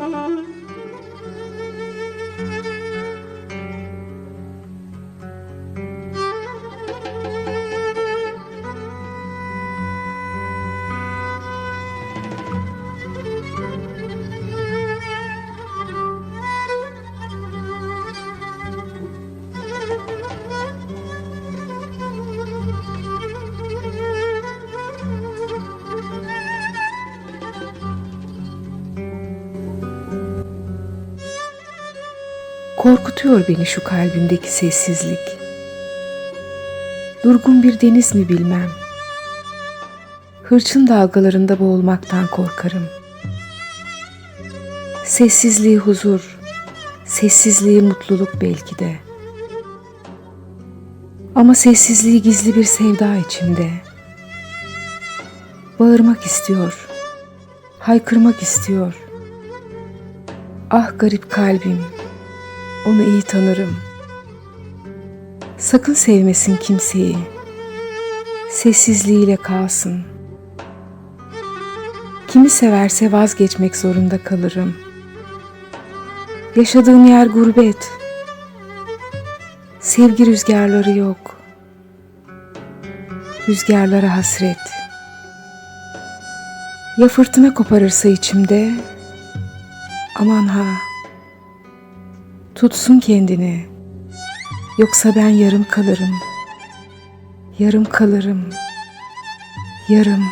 Mm-hmm. Korkutuyor beni şu kalbimdeki sessizlik. Durgun bir deniz mi bilmem. Hırçın dalgalarında boğulmaktan korkarım. Sessizliği huzur, sessizliği mutluluk belki de. Ama sessizliği gizli bir sevda içimde. Bağırmak istiyor, haykırmak istiyor. Ah garip kalbim, onu iyi tanırım. Sakın sevmesin kimseyi. Sessizliğiyle kalsın. Kimi severse vazgeçmek zorunda kalırım. Yaşadığım yer gurbet. Sevgi rüzgarları yok. Rüzgarlara hasret. Ya fırtına koparırsa içimde? Aman ha. Tutsun kendini. Yoksa ben yarım kalırım. Yarım kalırım. Yarım.